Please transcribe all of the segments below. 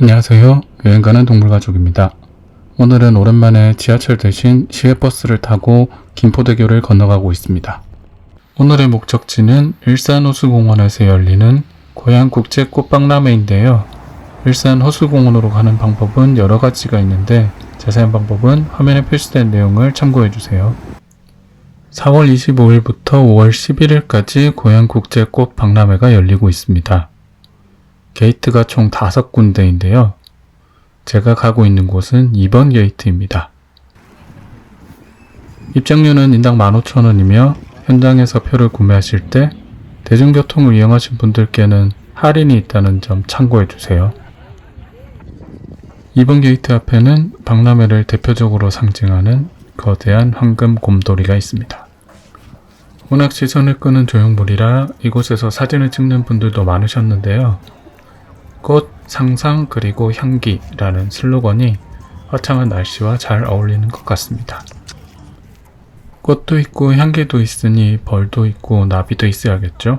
안녕하세요. 여행가는 동물가족입니다. 오늘은 오랜만에 지하철 대신 시외버스를 타고 김포대교를 건너가고 있습니다. 오늘의 목적지는 일산호수공원에서 열리는 고양국제 꽃박람회인데요. 일산 호수공원으로 가는 방법은 여러 가지가 있는데 자세한 방법은 화면에 표시된 내용을 참고해 주세요. 4월 25일부터 5월 11일까지 고양국제 꽃박람회가 열리고 있습니다. 게이트가 총 5군데인데요. 제가 가고 있는 곳은 2번 게이트입니다. 입장료는 인당 15,000원이며 현장에서 표를 구매하실 때 대중교통을 이용하신 분들께는 할인이 있다는 점 참고해 주세요. 2번 게이트 앞에는 박람회를 대표적으로 상징하는 거대한 황금 곰돌이가 있습니다. 워낙 시선을 끄는 조형물이라 이곳에서 사진을 찍는 분들도 많으셨는데요. 꽃, 상상, 그리고 향기라는 슬로건이 화창한 날씨와 잘 어울리는 것 같습니다. 꽃도 있고 향기도 있으니 벌도 있고 나비도 있어야겠죠?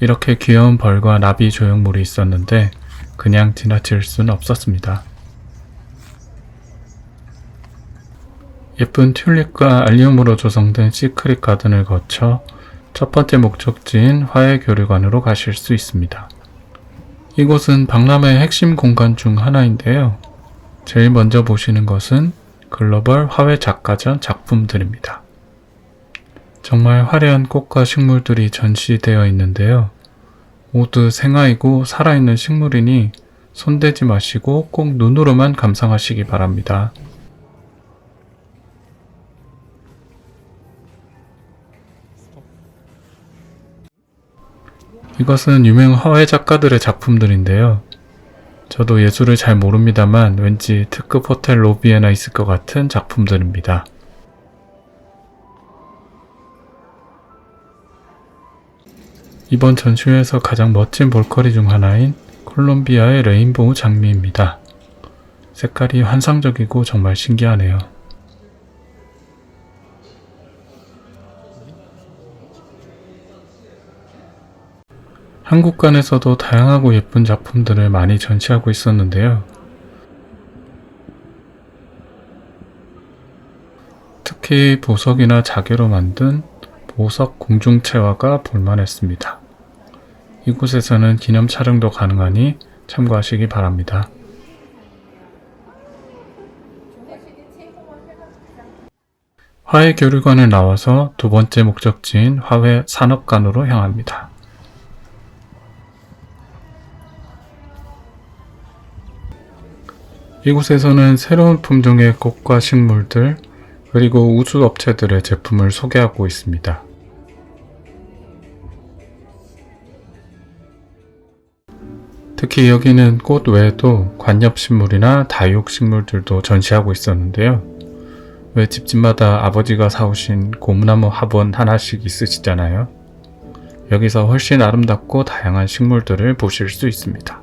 이렇게 귀여운 벌과 나비 조형물이 있었는데 그냥 지나칠 순 없었습니다. 예쁜 튤립과 알리움으로 조성된 시크릿 가든을 거쳐 첫 번째 목적지인 화해교류관으로 가실 수 있습니다. 이곳은 박람회의 핵심 공간 중 하나인데요. 제일 먼저 보시는 것은 글로벌 화훼 작가전 작품들입니다. 정말 화려한 꽃과 식물들이 전시되어 있는데요. 모두 생화이고 살아있는 식물이니 손대지 마시고 꼭 눈으로만 감상하시기 바랍니다. 이것은 유명 화훼 작가들의 작품들인데요. 저도 예술을 잘 모릅니다만 왠지 특급 호텔 로비에나 있을 것 같은 작품들입니다. 이번 전시회에서 가장 멋진 볼거리 중 하나인 콜롬비아의 레인보우 장미입니다. 색깔이 환상적이고 정말 신기하네요. 한국관에서도 다양하고 예쁜 작품들을 많이 전시하고 있었는데요. 특히 보석이나 자개로 만든 보석 공중채화가 볼만했습니다. 이곳에서는 기념 촬영도 가능하니 참고하시기 바랍니다. 화훼 교류관을 나와서 두 번째 목적지인 화훼 산업관으로 향합니다. 이곳에서는 새로운 품종의 꽃과 식물들, 그리고 우수 업체들의 제품을 소개하고 있습니다. 특히 여기는 꽃 외에도 관엽식물이나 다육식물들도 전시하고 있었는데요. 왜 집집마다 아버지가 사오신 고무나무 화분 하나씩 있으시잖아요. 여기서 훨씬 아름답고 다양한 식물들을 보실 수 있습니다.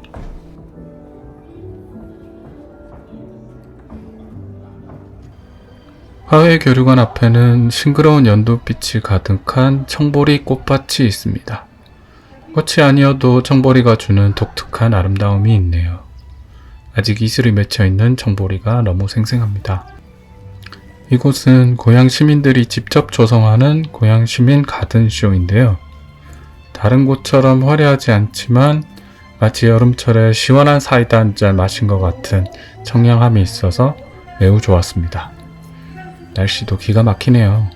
화훼 교류관 앞에는 싱그러운 연두빛이 가득한 청보리 꽃밭이 있습니다. 꽃이 아니어도 청보리가 주는 독특한 아름다움이 있네요. 아직 이슬이 맺혀 있는 청보리가 너무 생생합니다. 이곳은 고향 시민들이 직접 조성하는 고향 시민 가든쇼인데요. 다른 곳처럼 화려하지 않지만 마치 여름철에 시원한 사이다 한 잔 마신 것 같은 청량함이 있어서 매우 좋았습니다. 날씨도 기가 막히네요.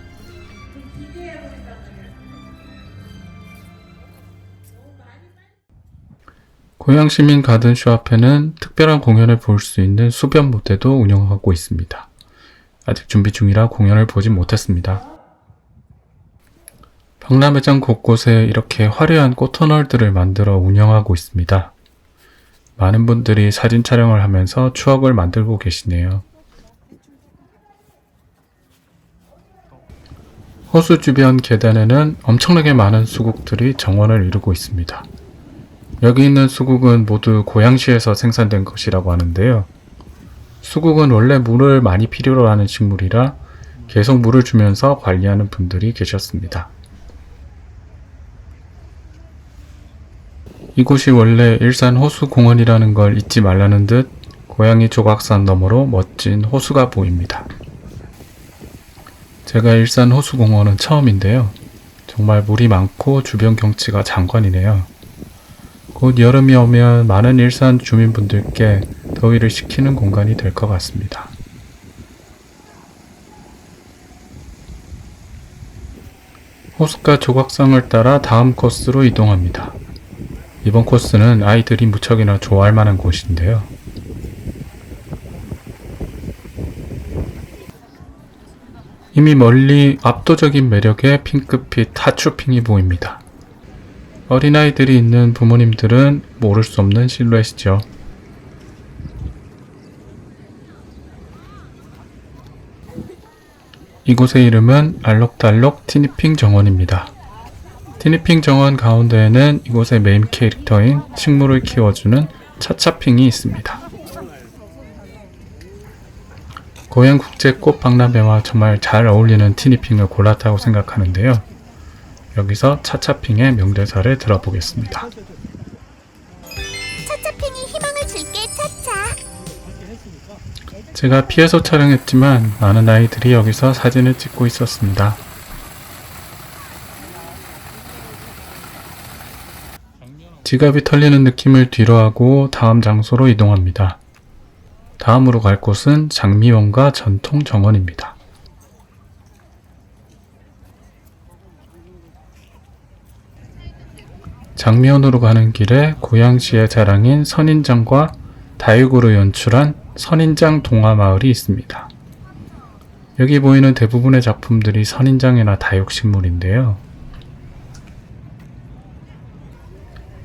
고양시민 가든쇼 앞에는 특별한 공연을 볼 수 있는 수변 무대도 운영하고 있습니다. 아직 준비 중이라 공연을 보지 못했습니다. 박람회장 곳곳에 이렇게 화려한 꽃터널들을 만들어 운영하고 있습니다. 많은 분들이 사진 촬영을 하면서 추억을 만들고 계시네요. 호수 주변 계단에는 엄청나게 많은 수국들이 정원을 이루고 있습니다. 여기 있는 수국은 모두 고양시에서 생산된 것이라고 하는데요. 수국은 원래 물을 많이 필요로 하는 식물이라 계속 물을 주면서 관리하는 분들이 계셨습니다. 이곳이 원래 일산 호수공원이라는 걸 잊지 말라는 듯 고양이 조각산 너머로 멋진 호수가 보입니다. 제가 일산 호수공원은 처음인데요. 정말 물이 많고 주변 경치가 장관이네요. 곧 여름이 오면 많은 일산 주민분들께 더위를 식히는 공간이 될 것 같습니다. 호숫가 조각상을 따라 다음 코스로 이동합니다. 이번 코스는 아이들이 무척이나 좋아할 만한 곳인데요. 이미 멀리 압도적인 매력의 핑크빛 하추핑이 보입니다. 어린아이들이 있는 부모님들은 모를 수 없는 실루엣이죠. 이곳의 이름은 알록달록 티니핑 정원입니다. 티니핑 정원 가운데에는 이곳의 메인 캐릭터인 식물을 키워주는 차차핑이 있습니다. 고양 국제 꽃박람회와 정말 잘 어울리는 티니핑을 골랐다고 생각하는데요. 여기서 차차핑의 명대사를 들어보겠습니다. 차차핑이 희망을 줄게 차차 제가 피해서 촬영했지만 많은 아이들이 여기서 사진을 찍고 있었습니다. 지갑이 털리는 느낌을 뒤로하고 다음 장소로 이동합니다. 다음으로 갈 곳은 장미원과 전통 정원입니다. 장미원으로 가는 길에 고양시의 자랑인 선인장과 다육으로 연출한 선인장 동화마을이 있습니다. 여기 보이는 대부분의 작품들이 선인장이나 다육식물인데요.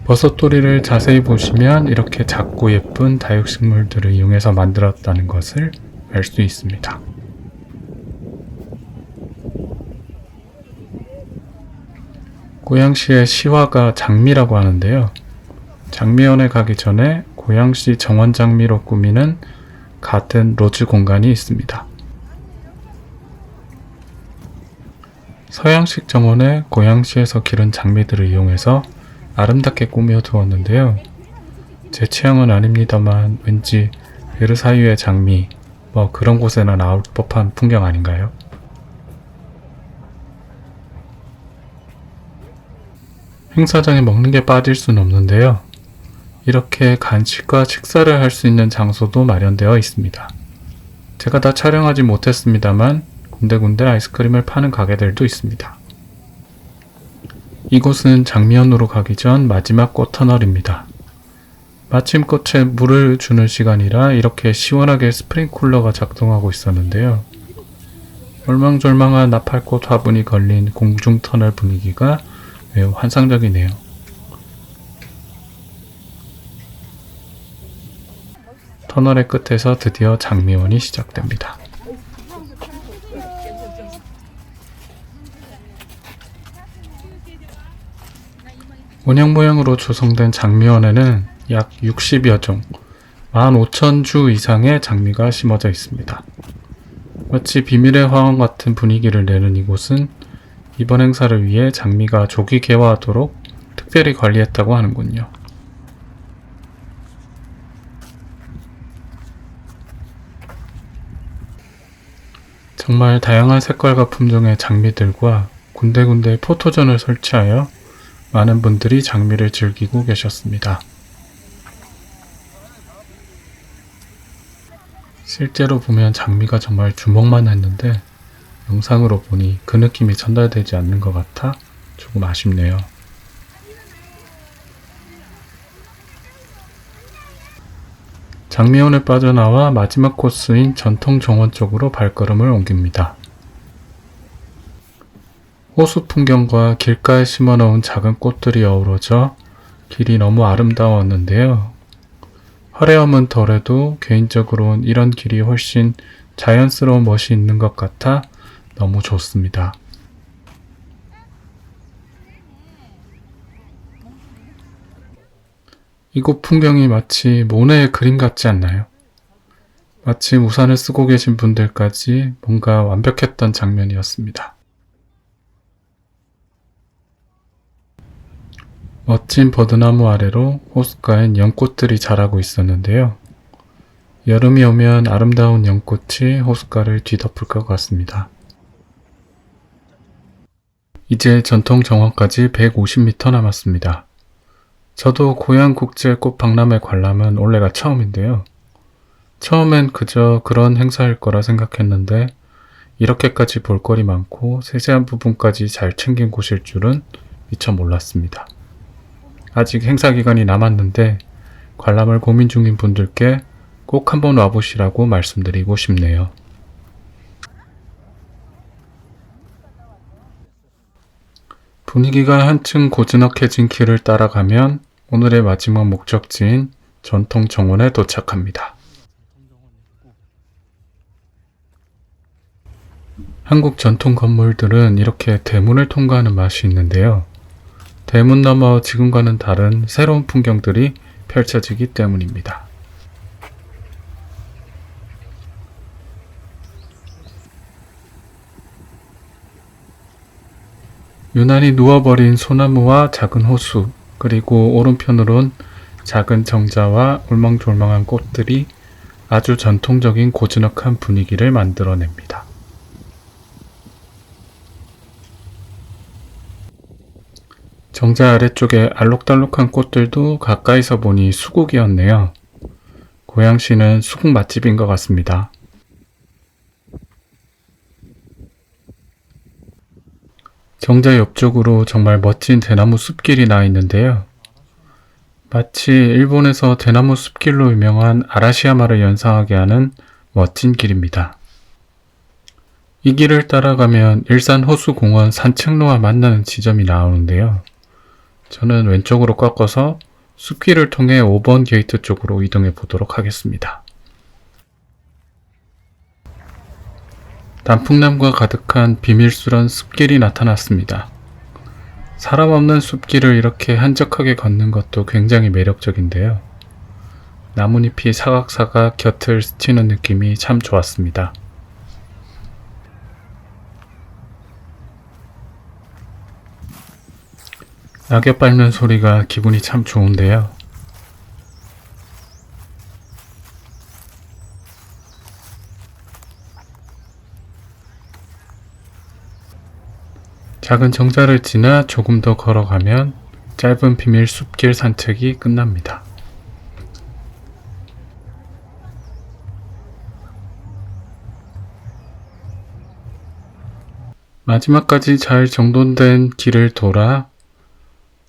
버섯돌이를 자세히 보시면 이렇게 작고 예쁜 다육식물들을 이용해서 만들었다는 것을 알 수 있습니다. 고양시의 시화가 장미라고 하는데요. 장미원에 가기 전에 고양시 정원장미로 꾸미는 같은 로즈 공간이 있습니다. 서양식 정원에 고양시에서 기른 장미들을 이용해서 아름답게 꾸며 두었는데요. 제 취향은 아닙니다만 왠지 베르사유의 장미 뭐 그런 곳에나 나올 법한 풍경 아닌가요? 행사장에 먹는 게 빠질 수는 없는데요. 이렇게 간식과 식사를 할 수 있는 장소도 마련되어 있습니다. 제가 다 촬영하지 못했습니다만 군데군데 아이스크림을 파는 가게들도 있습니다. 이곳은 장미연으로 가기 전 마지막 꽃터널입니다. 마침 꽃에 물을 주는 시간이라 이렇게 시원하게 스프링쿨러가 작동하고 있었는데요. 얼망졸망한 나팔꽃 화분이 걸린 공중터널 분위기가 매우 환상적이네요. 터널의 끝에서 드디어 장미원이 시작됩니다. 원형 모양으로 조성된 장미원에는 약 60여 종, 15,000주 이상의 장미가 심어져 있습니다. 마치 비밀의 화원 같은 분위기를 내는 이곳은 이번 행사를 위해 장미가 조기 개화하도록 특별히 관리했다고 하는군요. 정말 다양한 색깔과 품종의 장미들과 군데군데 포토존을 설치하여 많은 분들이 장미를 즐기고 계셨습니다. 실제로 보면 장미가 정말 주먹만 했는데 영상으로 보니 그 느낌이 전달되지 않는 것 같아 조금 아쉽네요. 장미원을 빠져나와 마지막 코스인 전통 정원 쪽으로 발걸음을 옮깁니다. 호수 풍경과 길가에 심어놓은 작은 꽃들이 어우러져 길이 너무 아름다웠는데요. 화려함은 덜해도 개인적으로는 이런 길이 훨씬 자연스러운 멋이 있는 것 같아 너무 좋습니다. 이곳 풍경이 마치 모네의 그림 같지 않나요? 마침 우산을 쓰고 계신 분들까지 뭔가 완벽했던 장면이었습니다. 멋진 버드나무 아래로 호숫가엔 연꽃들이 자라고 있었는데요. 여름이 오면 아름다운 연꽃이 호숫가를 뒤덮을 것 같습니다. 이제 전통 정원까지 150m 남았습니다. 저도 고향 국제 꽃박람회 관람은 올해가 처음인데요. 처음엔 그저 그런 행사일 거라 생각했는데 이렇게까지 볼거리 많고 세세한 부분까지 잘 챙긴 곳일 줄은 미처 몰랐습니다. 아직 행사 기간이 남았는데 관람을 고민 중인 분들께 꼭 한번 와보시라고 말씀드리고 싶네요. 분위기가 한층 고즈넉해진 길을 따라가면 오늘의 마지막 목적지인 전통 정원에 도착합니다. 한국 전통 건물들은 이렇게 대문을 통과하는 맛이 있는데요. 대문 너머 지금과는 다른 새로운 풍경들이 펼쳐지기 때문입니다. 유난히 누워버린 소나무와 작은 호수, 그리고 오른편으론 작은 정자와 울망졸망한 꽃들이 아주 전통적인 고즈넉한 분위기를 만들어냅니다. 정자 아래쪽에 알록달록한 꽃들도 가까이서 보니 수국이었네요. 고양시는 수국 맛집인 것 같습니다. 정자 옆쪽으로 정말 멋진 대나무 숲길이 나 있는데요. 마치 일본에서 대나무 숲길로 유명한 아라시야마를 연상하게 하는 멋진 길입니다. 이 길을 따라가면 일산 호수공원 산책로와 만나는 지점이 나오는데요. 저는 왼쪽으로 꺾어서 숲길을 통해 5번 게이트 쪽으로 이동해 보도록 하겠습니다. 단풍나무가 가득한 비밀스런 숲길이 나타났습니다. 사람 없는 숲길을 이렇게 한적하게 걷는 것도 굉장히 매력적인데요. 나뭇잎이 사각사각 곁을 스치는 느낌이 참 좋았습니다. 낙엽 밟는 소리가 기분이 참 좋은데요. 작은 정자를 지나 조금 더 걸어가면 짧은 비밀 숲길 산책이 끝납니다. 마지막까지 잘 정돈된 길을 돌아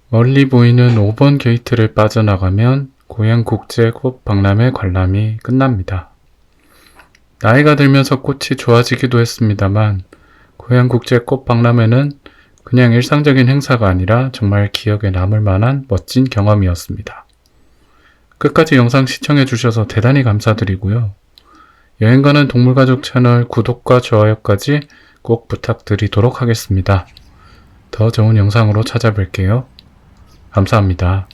멀리 보이는 5번 게이트를 빠져나가면 고향 국제 꽃 박람회 관람이 끝납니다. 나이가 들면서 꽃이 좋아지기도 했습니다만 고향 국제 꽃 박람회는 그냥 일상적인 행사가 아니라 정말 기억에 남을 만한 멋진 경험이었습니다. 끝까지 영상 시청해 주셔서 대단히 감사드리고요. 여행가는 동물가족 채널 구독과 좋아요까지 꼭 부탁드리도록 하겠습니다. 더 좋은 영상으로 찾아뵐게요. 감사합니다.